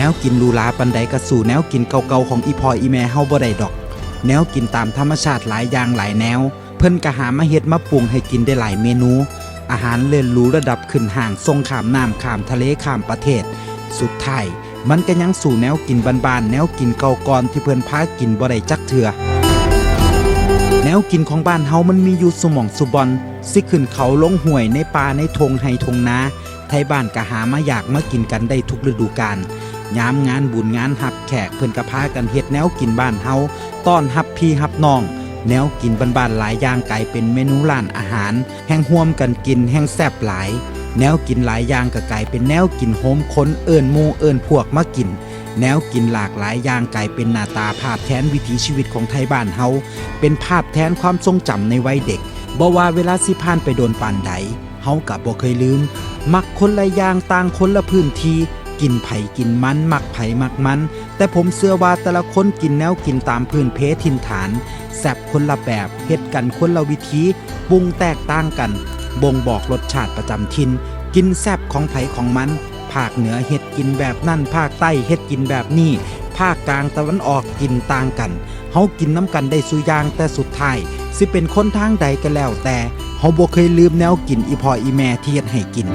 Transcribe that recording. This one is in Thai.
แนวกินหรูหราปันใดก็สู่แนวกินเก่าๆของอีพออีแม่เฮาบ่ได้ดอก แนวกินตามธรรมชาติหลายอย่างหลายแนว เพิ่นก็หามาเฮ็ดมาปรุงให้กินได้หลายเมนู อาหารเลิศหรูระดับขึ้นห่างทรงขามน้ำขามทะเลขามประเทศ สุดท้ายมันก็ยังสู่แนวกินบานๆแนวกินเก่าก่อนที่เพิ่นพากินบ่ได้จักเทื่อแนวกินของบ้านเฮามันมีอยู่สมองสุบอนสิขึ้นเขาลงห้วยในป่าในทงไห้ทงนาไทยบ้านก็หามาอยากมากินกันได้ทุกฤดูกาล ยามงานบุญงานหับแขกเพิ่นก็พากันเฮ็ดแนวกินบ้านเฮาต้อนรับพี่รับน้อง แนวกินบ้านๆหลายอย่างกลายเป็นเมนูร้านอาหาร แห่งห่วมกันกินแห่งแซ่บหลาย แนวกินหลายอย่างก็กลายเป็นแนวกินโฮมคนเอิ้นมูเอิ้นพวกมากิน แนวกินหลากหลายอย่างกลายเป็นหน้าตาภาพแทนวิถีชีวิตของไทยบ้านเฮาเป็นภาพแทนความทรงจำในวัยเด็กบ่ว่าเวลาสิผ่านไปโดนปานใดเฮากับบ่เคยลืม มักคนละอย่างต่างคนละพื้นที่ กินไผ่กินมันมักไผ่มักมัน แต่ผมเชื่อว่าแต่ละคนกินแนวกินตามพื้นเพถิ่นฐานแซบคนละแบบเฮ็ดกันคนละวิธีปรุงแตกต่างกัน บ่งบอกรสชาติประจำถิ่นกินแซบของไผ่ของมันภาคเหนือเฮ็ดกินแบบนั่นภาคใต้เฮ็ดกินแบบนี้ภาคกลางตะวันออกกินต่างกันเฮากินน้ำกันได้สุย่างแต่สุดท้ายสิเป็นคนทางใดก็แล้วแต่เฮาบ่เคยลืมแนวกินอีพ่ออีแม่ที่เฮ็ดให้กิน